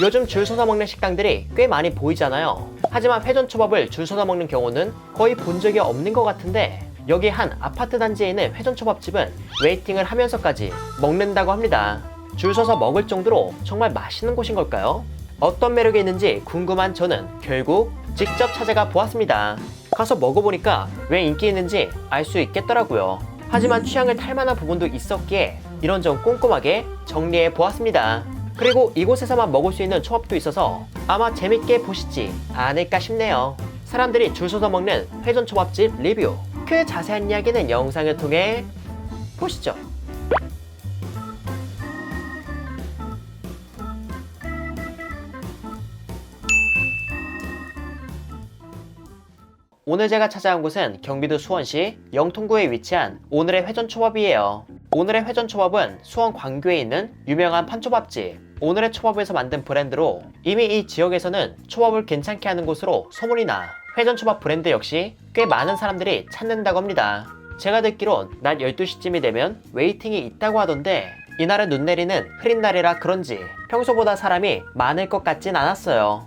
요즘 줄 서서 먹는 식당들이 꽤 많이 보이잖아요. 하지만 회전초밥을 줄 서서 먹는 경우는 거의 본 적이 없는 것 같은데 여기 한 아파트 단지에 있는 회전초밥집은 웨이팅을 하면서까지 먹는다고 합니다. 줄 서서 먹을 정도로 정말 맛있는 곳인 걸까요? 어떤 매력이 있는지 궁금한 저는 결국 직접 찾아가 보았습니다. 가서 먹어보니까 왜 인기 있는지 알 수 있겠더라고요. 하지만 취향을 탈 만한 부분도 있었기에 이런 점 꼼꼼하게 정리해 보았습니다. 그리고 이곳에서만 먹을 수 있는 초밥도 있어서 아마 재밌게 보시지 않을까 싶네요. 사람들이 줄 서서 먹는 회전 초밥집 리뷰. 그 자세한 이야기는 영상을 통해 보시죠. 오늘 제가 찾아온 곳은 경기도 수원시 영통구에 위치한 오늘의 회전초밥이에요. 오늘의 회전초밥은 수원 광교에 있는 유명한 판초밥집. 오늘의 초밥에서 만든 브랜드로 이미 이 지역에서는 초밥을 괜찮게 하는 곳으로 소문이 나 회전초밥 브랜드 역시 꽤 많은 사람들이 찾는다고 합니다. 제가 듣기론 낮 12시쯤이 되면 웨이팅이 있다고 하던데 이날은 눈 내리는 흐린 날이라 그런지 평소보다 사람이 많을 것 같진 않았어요.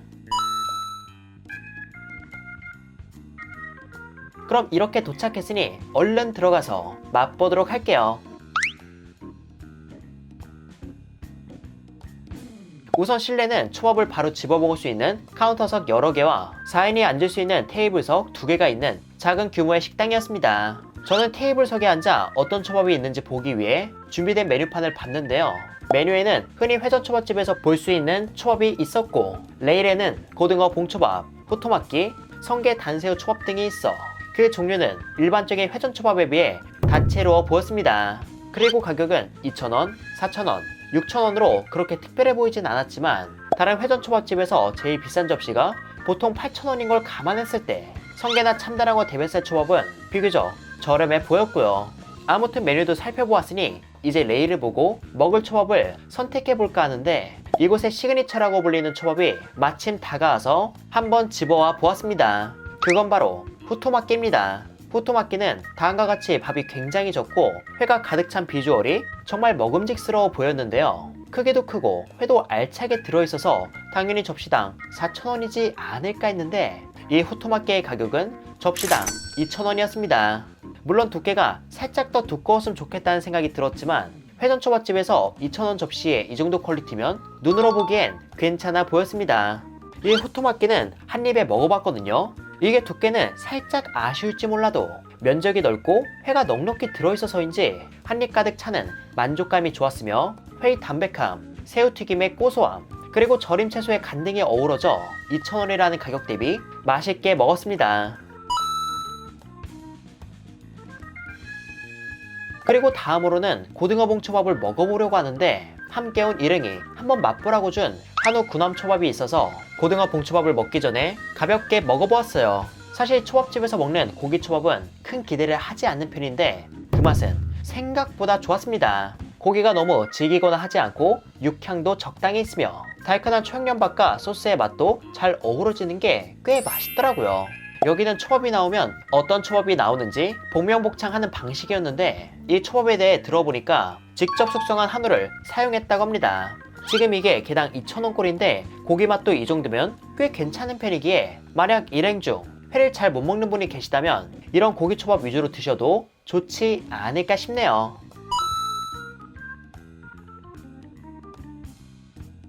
그럼 이렇게 도착했으니 얼른 들어가서 맛보도록 할게요. 우선 실내는 초밥을 바로 집어먹을 수 있는 카운터석 여러 개와 4인이 앉을 수 있는 테이블석 2개가 있는 작은 규모의 식당이었습니다. 저는 테이블석에 앉아 어떤 초밥이 있는지 보기 위해 준비된 메뉴판을 봤는데요. 메뉴에는 흔히 회전 초밥집에서 볼 수 있는 초밥이 있었고 레일에는 고등어 봉초밥, 호토막기, 성게 단새우 초밥 등이 있어 그 종류는 일반적인 회전 초밥에 비해 다채로워 보였습니다. 그리고 가격은 2,000원, 4,000원, 6,000원으로 그렇게 특별해 보이진 않았지만 다른 회전 초밥집에서 제일 비싼 접시가 보통 8,000원인 걸 감안했을 때 성게나 참다랑어 대뱃살 초밥은 비교적 저렴해 보였고요. 아무튼 메뉴도 살펴보았으니 이제 레일을 보고 먹을 초밥을 선택해 볼까 하는데 이곳의 시그니처라고 불리는 초밥이 마침 다가와서 한번 집어와 보았습니다. 그건 바로 후토마끼입니다. 후토마끼는 다음과 같이 밥이 굉장히 적고 회가 가득 찬 비주얼이 정말 먹음직스러워 보였는데요. 크기도 크고 회도 알차게 들어있어서 당연히 접시당 4,000원이지 않을까 했는데 이 후토마끼의 가격은 접시당 2,000원이었습니다. 물론 두께가 살짝 더 두꺼웠으면 좋겠다는 생각이 들었지만 회전초밥집에서 2,000원 접시에 이 정도 퀄리티면 눈으로 보기엔 괜찮아 보였습니다. 이 후토마끼는 한 입에 먹어봤거든요. 이게 두께는 살짝 아쉬울지 몰라도 면적이 넓고 회가 넉넉히 들어있어서인지 한 입 가득 차는 만족감이 좋았으며 회의 담백함, 새우튀김의 고소함, 그리고 절임 채소의 간등이 어우러져 2,000원이라는 가격 대비 맛있게 먹었습니다. 그리고 다음으로는 고등어 봉초밥을 먹어보려고 하는데 함께 온 일행이 한번 맛보라고 준 한우 군함 초밥이 있어서 고등어 봉초밥을 먹기 전에 가볍게 먹어보았어요. 사실 초밥집에서 먹는 고기 초밥은 큰 기대를 하지 않는 편인데 그 맛은 생각보다 좋았습니다. 고기가 너무 질기거나 하지 않고 육향도 적당히 있으며 달큰한 초양념밥과 소스의 맛도 잘 어우러지는 게 꽤 맛있더라고요. 여기는 초밥이 나오면 어떤 초밥이 나오는지 복명복창하는 방식이었는데 이 초밥에 대해 들어보니까 직접 숙성한 한우를 사용했다고 합니다. 지금 이게 개당 2,000원꼴인데 고기 맛도 이 정도면 꽤 괜찮은 편이기에 만약 일행 중 회를 잘 못 먹는 분이 계시다면 이런 고기 초밥 위주로 드셔도 좋지 않을까 싶네요.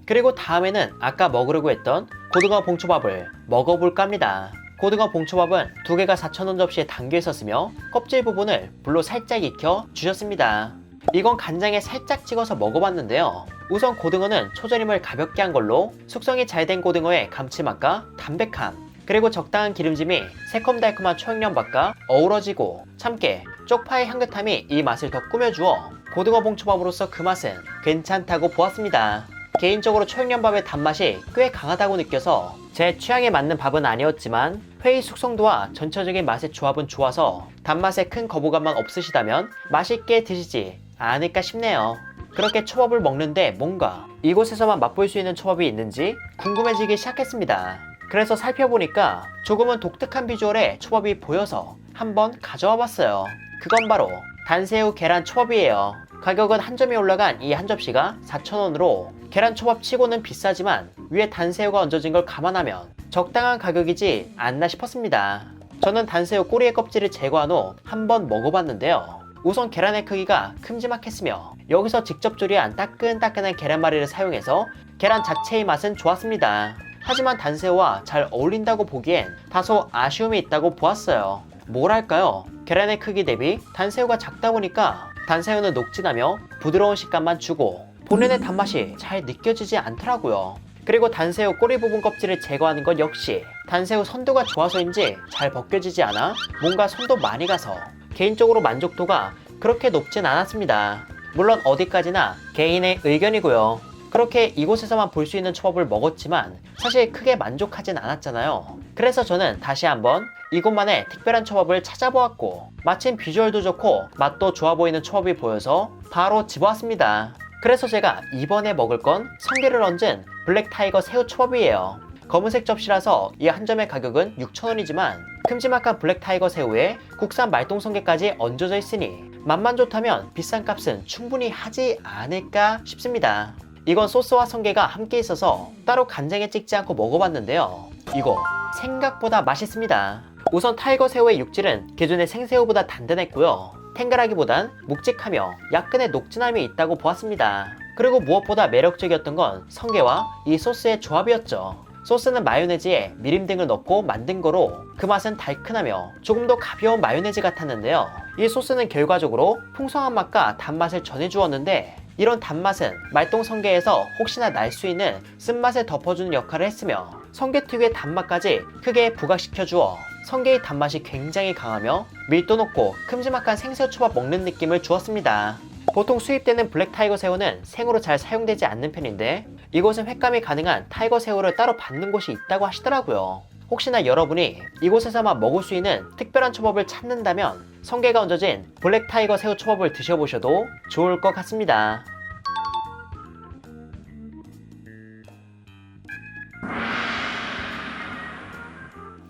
그리고 다음에는 아까 먹으려고 했던 고등어 봉초밥을 먹어볼까 합니다. 고등어 봉초밥은 두 개가 4,000원 접시에 담겨 있었으며 껍질 부분을 불로 살짝 익혀 주셨습니다. 이건 간장에 살짝 찍어서 먹어봤는데요. 우선 고등어는 초절임을 가볍게 한 걸로 숙성이 잘 된 고등어의 감칠맛과 담백함, 그리고 적당한 기름짐이 새콤달콤한 초양념밥과 어우러지고 참깨, 쪽파의 향긋함이 이 맛을 더 꾸며주어 고등어 봉초밥으로서 그 맛은 괜찮다고 보았습니다. 개인적으로 초양념밥의 단맛이 꽤 강하다고 느껴서 제 취향에 맞는 밥은 아니었지만 회의 숙성도와 전체적인 맛의 조합은 좋아서 단맛에 큰 거부감만 없으시다면 맛있게 드시지 않을까 싶네요. 그렇게 초밥을 먹는데 뭔가 이곳에서만 맛볼 수 있는 초밥이 있는지 궁금해지기 시작했습니다. 그래서 살펴보니까 조금은 독특한 비주얼의 초밥이 보여서 한번 가져와 봤어요. 그건 바로 단새우 계란 초밥이에요. 가격은 한 점이 올라간 이 한 접시가 4,000원으로 계란 초밥 치고는 비싸지만 위에 단새우가 얹어진 걸 감안하면 적당한 가격이지 않나 싶었습니다. 저는 단새우 꼬리의 껍질을 제거한 후 한번 먹어봤는데요. 우선 계란의 크기가 큼지막했으며 여기서 직접 조리한 따끈따끈한 계란말이를 사용해서 계란 자체의 맛은 좋았습니다. 하지만 단새우와 잘 어울린다고 보기엔 다소 아쉬움이 있다고 보았어요. 뭐랄까요? 계란의 크기 대비 단새우가 작다 보니까 단새우는 녹진하며 부드러운 식감만 주고 본연의 단맛이 잘 느껴지지 않더라고요. 그리고 단새우 꼬리 부분 껍질을 제거하는 것 역시 단새우 선도가 좋아서인지 잘 벗겨지지 않아 뭔가 손도 많이 가서 개인적으로 만족도가 그렇게 높진 않았습니다. 물론 어디까지나 개인의 의견이고요. 그렇게 이곳에서만 볼 수 있는 초밥을 먹었지만 사실 크게 만족하진 않았잖아요. 그래서 저는 다시 한번 이곳만의 특별한 초밥을 찾아보았고 마침 비주얼도 좋고 맛도 좋아 보이는 초밥이 보여서 바로 집어왔습니다. 그래서 제가 이번에 먹을 건 성게를 얹은 블랙 타이거 새우 초밥이에요. 검은색 접시라서 이 한 점의 가격은 6,000원이지만 큼지막한 블랙 타이거 새우에 국산 말똥 성게까지 얹어져 있으니 맛만 좋다면 비싼 값은 충분히 하지 않을까 싶습니다. 이건 소스와 성게가 함께 있어서 따로 간장에 찍지 않고 먹어봤는데요. 이거 생각보다 맛있습니다. 우선 타이거 새우의 육질은 기존의 생새우보다 단단했고요. 탱글하기보단 묵직하며 약간의 녹진함이 있다고 보았습니다. 그리고 무엇보다 매력적이었던 건 성게와 이 소스의 조합이었죠. 소스는 마요네즈에 미림 등을 넣고 만든 거로 그 맛은 달큰하며 조금 더 가벼운 마요네즈 같았는데요. 이 소스는 결과적으로 풍성한 맛과 단맛을 전해주었는데 이런 단맛은 말똥 성게에서 혹시나 날 수 있는 쓴맛을 덮어주는 역할을 했으며 성게 특유의 단맛까지 크게 부각시켜 주어 성게의 단맛이 굉장히 강하며 밀도 높고 큼지막한 생새우 초밥 먹는 느낌을 주었습니다. 보통 수입되는 블랙 타이거 새우는 생으로 잘 사용되지 않는 편인데 이곳은 횟감이 가능한 타이거 새우를 따로 받는 곳이 있다고 하시더라고요. 혹시나 여러분이 이곳에서만 먹을 수 있는 특별한 초밥을 찾는다면 성게가 얹어진 블랙 타이거 새우 초밥을 드셔보셔도 좋을 것 같습니다.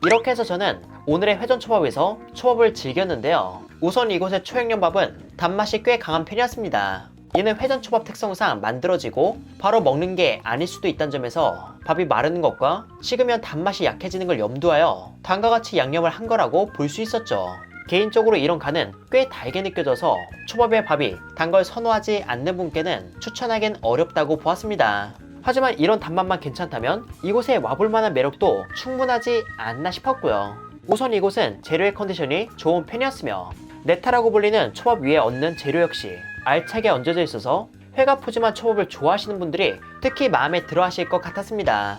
이렇게 해서 저는 오늘의 회전 초밥에서 초밥을 즐겼는데요. 우선 이곳의 초행연밥은 단맛이 꽤 강한 편이었습니다. 이는 회전 초밥 특성상 만들어지고 바로 먹는 게 아닐 수도 있다는 점에서 밥이 마르는 것과 식으면 단맛이 약해지는 걸 염두하여 다음과 같이 양념을 한 거라고 볼 수 있었죠. 개인적으로 이런 간은 꽤 달게 느껴져서 초밥에 밥이 단 걸 선호하지 않는 분께는 추천하기는 어렵다고 보았습니다. 하지만 이런 단맛만 괜찮다면 이곳에 와볼 만한 매력도 충분하지 않나 싶었고요. 우선 이곳은 재료의 컨디션이 좋은 편이었으며 네타라고 불리는 초밥 위에 얹는 재료 역시 알차게 얹어져 있어서 회가 푸짐한 초밥을 좋아하시는 분들이 특히 마음에 들어 하실 것 같았습니다.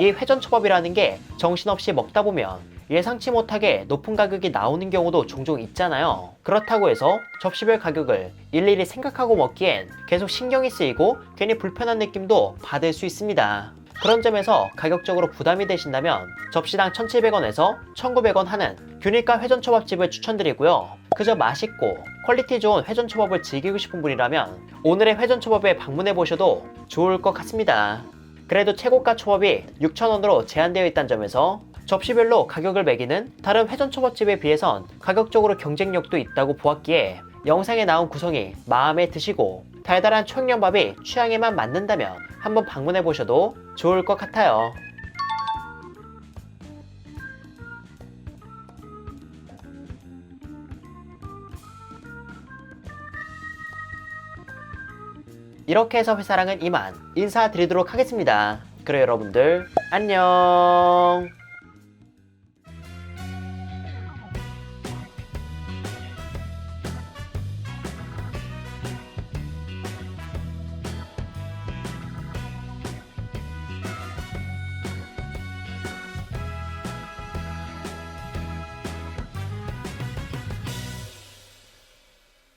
이 회전 초밥이라는 게 정신없이 먹다 보면 예상치 못하게 높은 가격이 나오는 경우도 종종 있잖아요. 그렇다고 해서 접시별 가격을 일일이 생각하고 먹기엔 계속 신경이 쓰이고 괜히 불편한 느낌도 받을 수 있습니다. 그런 점에서 가격적으로 부담이 되신다면 접시당 1,700원에서 1,900원 하는 균일가 회전초밥집을 추천드리고요. 그저 맛있고 퀄리티 좋은 회전초밥을 즐기고 싶은 분이라면 오늘의 회전초밥에 방문해 보셔도 좋을 것 같습니다. 그래도 최고가 초밥이 6,000원으로 제한되어 있다는 점에서 접시별로 가격을 매기는 다른 회전초밥집에 비해선 가격적으로 경쟁력도 있다고 보았기에 영상에 나온 구성이 마음에 드시고 달달한 초행연밥이 취향에만 맞는다면 한번 방문해 보셔도 좋을 것 같아요. 이렇게 해서 회사랑은 이만 인사드리도록 하겠습니다. 그럼 여러분들 안녕.